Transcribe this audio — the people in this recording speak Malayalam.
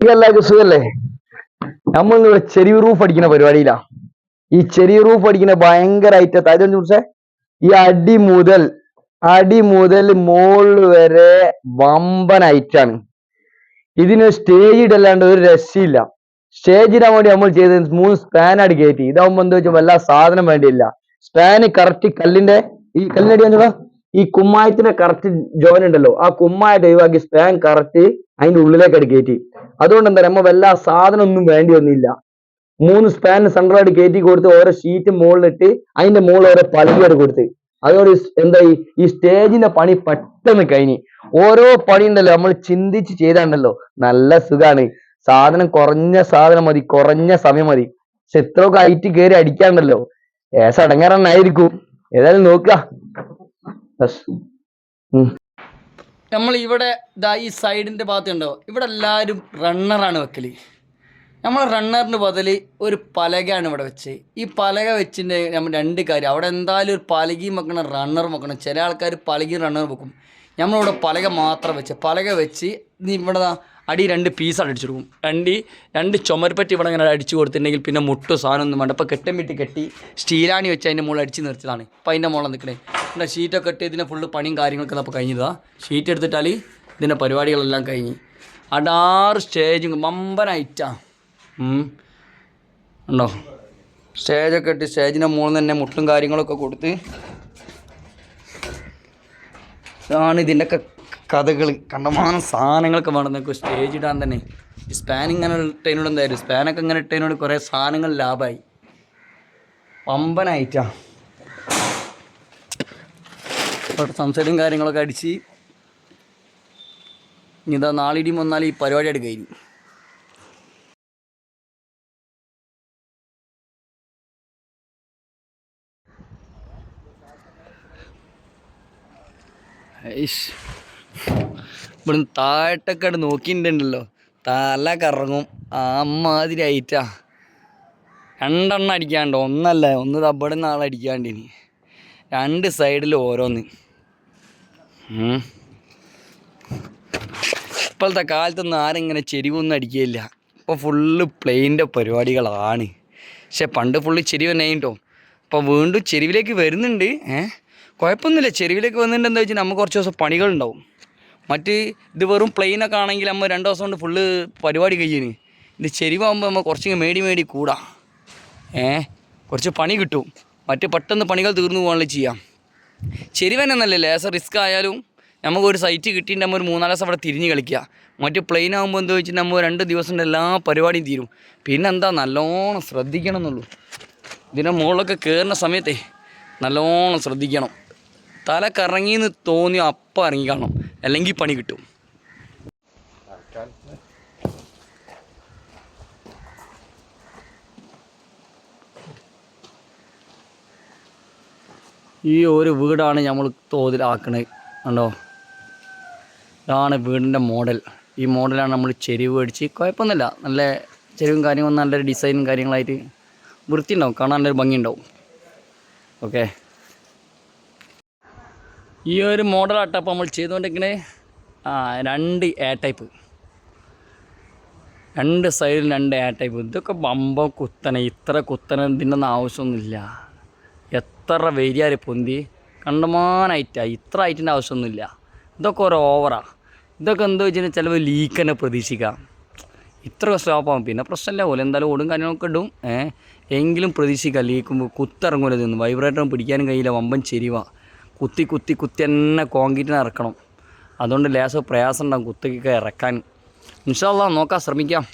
എല്ലാവർക്കും സുഖല്ലേ? നമ്മൾ ഇവിടെ ചെറിയ റൂഫ് അടിക്കുന്ന പരിപാടിയിലാ. ഈ ചെറിയ റൂഫ് അടിക്കുന്ന ഭയങ്കരമായിട്ട് അതായത് കുറിച്ചേ ഈ അടി മുതൽ അടി മുതൽ മോൾ വരെ വമ്പൻ ഐറ്റാണ് ഇതിന് സ്റ്റേജ് ഇടല്ലാണ്ട് ഒരു രക്ഷയില്ല സ്റ്റേജ് ഇടാൻ വേണ്ടി നമ്മൾ ചെയ്ത മൂന്ന് സ്പാൻ അടി കയറ്റി ഇതാവുമ്പോ എന്താ വെച്ചാൽ വല്ല സാധനം വേണ്ടിയില്ല. സ്പാന് കറക്റ്റ് കല്ലിന്റെ ഈ എന്താ ഈ കുമ്മായത്തിന്റെ കറക്റ്റ് ജോയിൻ ഉണ്ടല്ലോ. ആ കുമ്മായിട്ട് ഒഴിവാക്കി സ്പാൻ കറക്റ്റ് ഉള്ളിലേക്ക് അടി കയറ്റി. അതുകൊണ്ട് എന്താ നമ്മ വല്ല സാധനം ഒന്നും വേണ്ടി വന്നില്ല. മൂന്ന് സ്പാൻ സെൻട്രലായിട്ട് കയറ്റി കൊടുത്ത് ഓരോ ഷീറ്റ് മുകളിലിട്ട് അതിന്റെ മുകളിൽ ഓരോ പലകയോട് കൊടുത്ത്. അതോട് എന്താ ഈ സ്റ്റേജിന്റെ പണി പെട്ടെന്ന് കഴിഞ്ഞ്. ഓരോ പണി ഉണ്ടല്ലോ നമ്മൾ ചിന്തിച്ച് ചെയ്താണ്ടല്ലോ. നല്ല സുഖാണ്. സാധനം കുറഞ്ഞ സാധനം മതി കുറഞ്ഞ സമയം മതി. പക്ഷെ എത്രയൊക്കെ ഐറ്റ് കയറി അടിക്കാണ്ടല്ലോ. ഏസ അടങ്ങാറന്നായിരിക്കും ഏതായാലും നോക്കുക. നമ്മൾ ഇവിടെ ഇതാ ഈ ഭാഗത്ത് ഉണ്ടോ ഇവിടെ എല്ലാവരും റണ്ണറാണ് വെക്കൽ. നമ്മൾ റണ്ണറിന് ബദൽ ഒരു പലകയാണ് ഇവിടെ വെച്ച്. ഈ പലക വെച്ചിന്റെ നമ്മൾ രണ്ട് കാര്യം. അവിടെ എന്തായാലും ഒരു പലകയും വെക്കണം റണ്ണറും വെക്കണം. ചില ആൾക്കാർ പലകയും റണ്ണറും വെക്കും. നമ്മളിവിടെ പലക മാത്രം വെച്ച്. പലക വെച്ച് നീ ഇവിടെ അടി രണ്ട് പീസാണ് അടിച്ചു കൊടുക്കും. രണ്ട് രണ്ട് ചുമരപ്പറ്റി ഇവിടെ ഇങ്ങനെ അടിച്ചു കൊടുത്തിട്ടുണ്ടെങ്കിൽ പിന്നെ മുട്ടും സാധനം ഒന്നും വേണ്ട. അപ്പോൾ കെട്ടം വിട്ട് കെട്ടി സ്റ്റീലാണി വെച്ച് അതിന്റെ മുകളിൽ അടിച്ച് നിർത്തിയതാണ്. അപ്പോൾ അതിന്റെ മുകളിൽ നിൽക്കണേ. ഇവിടെ ഷീറ്റൊക്കെ ഇട്ട് ഇതിനെ ഫുള്ള് പണിയും കാര്യങ്ങളൊക്കെ അപ്പോൾ കഴിഞ്ഞതാ. ഷീറ്റ് എടുത്തിട്ടാൽ ഇതിന്റെ പരിപാടികളെല്ലാം കഴിഞ്ഞ്. അടാറ് സ്റ്റേജും മമ്പനായിട്ടാ ഉണ്ടോ സ്റ്റേജൊക്കെ ഇട്ട് സ്റ്റേജിന്റെ മുകളിൽ തന്നെ മുട്ടും കാര്യങ്ങളൊക്കെ കൊടുത്ത് ഇതാണ് ഇതിന്റെയൊക്കെ കഥകൾ കണ്ടമാനം സാധനങ്ങളൊക്കെ വേണം നിങ്ങൾക്ക് സ്റ്റേജ് ഇടാൻ തന്നെ. ഈ സ്പാൻ ഇങ്ങനെ ഇട്ടതിനോട് എന്തായാലും സ്പാനൊക്കെ ഇങ്ങനെ ഇട്ടതിനോട് കുറേ സാധനങ്ങൾ ലാഭമായി പമ്പനായിട്ടാ സംസാരം കാര്യങ്ങളൊക്കെ അടിച്ച് ഇനി ഇതാ നാളിടിയും വന്നാൽ ഈ പരിപാടി ഐഷ് ഇവിടുന്ന് താഴത്തൊക്കെ അവിടെ നോക്കിയിട്ടുണ്ടല്ലോ. തല കറങ്ങും അമ്മാതിരി ആയിട്ടാ. രണ്ടെണ്ണം അടിക്കാണ്ട് ഒന്നല്ല ഒന്ന് തബടെ നാളെ ഇനി. രണ്ട് സൈഡിൽ ഓരോന്ന്. ഇപ്പോഴത്തെ കാലത്തൊന്നും ആരും ഇങ്ങനെ ചെരിവൊന്നും അടിക്കുകയില്ല. ഇപ്പോൾ ഫുള്ള് പ്ലെയിന്റെ പരിപാടികളാണ്. പക്ഷെ പണ്ട് ഫുള്ള് ചെരിവ് തന്നെ കേട്ടോ ഇപ്പോൾ വീണ്ടും ചെരുവിലേക്ക് വരുന്നുണ്ട്. ഏ? കുഴപ്പമൊന്നുമില്ല. ചെരുവിലേക്ക് വന്നിട്ട് എന്താ വെച്ചാൽ നമുക്ക് കുറച്ച് ദിവസം പണികളുണ്ടാവും. മറ്റ് ഇത് വെറും പ്ലെയിനൊക്കെ ആണെങ്കിൽ നമ്മൾ രണ്ട് ദിവസം കൊണ്ട് ഫുള്ള് പരിപാടി കഴിയുന്നു ഇത് ചെരിവാകുമ്പോൾ നമ്മൾ കുറച്ച് മേടി മേടി കൂടാം. ഏ? കുറച്ച് പണി കിട്ടും. മറ്റ് പെട്ടെന്ന് പണികൾ തീർന്നു പോകാനുള്ള ചെയ്യാം. ചെരിവനെന്നല്ലേ ലേസർ റിസ്ക് ആയാലും നമുക്ക് ഒരു സൈറ്റ് കിട്ടിയിട്ട് നമ്മൾ ഒരു മൂന്നാൽ ദിവസം അവിടെ തിരിഞ്ഞ് കളിക്കുക. മറ്റ് പ്ലെയിൻ ആകുമ്പോൾ എന്താ വെച്ചിട്ട് നമ്മൾ രണ്ട് ദിവസം കൊണ്ട് എല്ലാ പരിപാടിയും തീരും. പിന്നെന്താ നല്ലോണം ശ്രദ്ധിക്കണം എന്നുള്ളൂ ഇതിന്റെ മുകളിലൊക്കെ കയറുന്ന സമയത്തേ നല്ലോണം ശ്രദ്ധിക്കണം. തല കറങ്ങിയെന്ന് തോന്നി അപ്പം ഇറങ്ങി അല്ലെങ്കിൽ പണി കിട്ടും. ഈ ഒരു വീടാണ് നമ്മൾ തോതിലാക്കണത് കണ്ടോ? ഇതാണ് വീടിന്റെ മോഡൽ. ഈ മോഡലാണ് നമ്മൾ ചെരുവ് മേടിച്ച് കുഴപ്പമൊന്നുമില്ല. നല്ല ചെരുവും കാര്യങ്ങളും നല്ലൊരു ഡിസൈനും കാര്യങ്ങളായിട്ട് വൃത്തി ഉണ്ടാവും കാണാൻ നല്ലൊരു ഭംഗിയുണ്ടാവും. ഓക്കെ. ഈ ഒരു മോഡലാട്ടോ അപ്പോൾ നമ്മൾ ചെയ്തുകൊണ്ടിരിക്കണേ. ആ രണ്ട് എ ടൈപ്പ്. രണ്ട് സൈഡിൽ രണ്ട് എ ടൈപ്പ്. ഇതൊക്കെ ബമ്പം കുത്തനെ. ഇത്ര കുത്തനെ ഇതിന്റെ ഒന്നും ആവശ്യമൊന്നുമില്ല. എത്ര വരിയാര് പൊന്തി? കണ്ടമാനായിട്ടാ ഇത്ര ആയിട്ടിന്റെ ആവശ്യമൊന്നുമില്ല. ഇതൊക്കെ ഒരു ഓവറാ ഇതൊക്കെ എന്താ വെച്ചാൽ ചിലപ്പോൾ ലീക്ക് തന്നെ പ്രതീക്ഷിക്കാം. ഇത്ര സ്റ്റോപ്പാകും പിന്നെ പ്രശ്നമില്ല പോലെ എന്തായാലും ഓടും കാര്യങ്ങളൊക്കെ ഇടും. എങ്കിലും പ്രതീക്ഷിക്കാം ലീക്കുമ്പോൾ കുത്തിറങ്ങൂല ഇതൊന്നും. വൈബ്രേറ്ററും പിടിക്കാനും കഴിയില്ല വമ്പൻ ചെരിവ. കുത്തി കുത്തി കുത്തി തന്നെ കോൺക്രീറ്റിനെ ഇറക്കണം. അതുകൊണ്ട് ലേശം പ്രയാസം ഉണ്ടാകും കുത്തിക്കൊക്കെ ഇറക്കാൻ. ഇൻഷാല്ല നോക്കാം ശ്രമിക്കാം.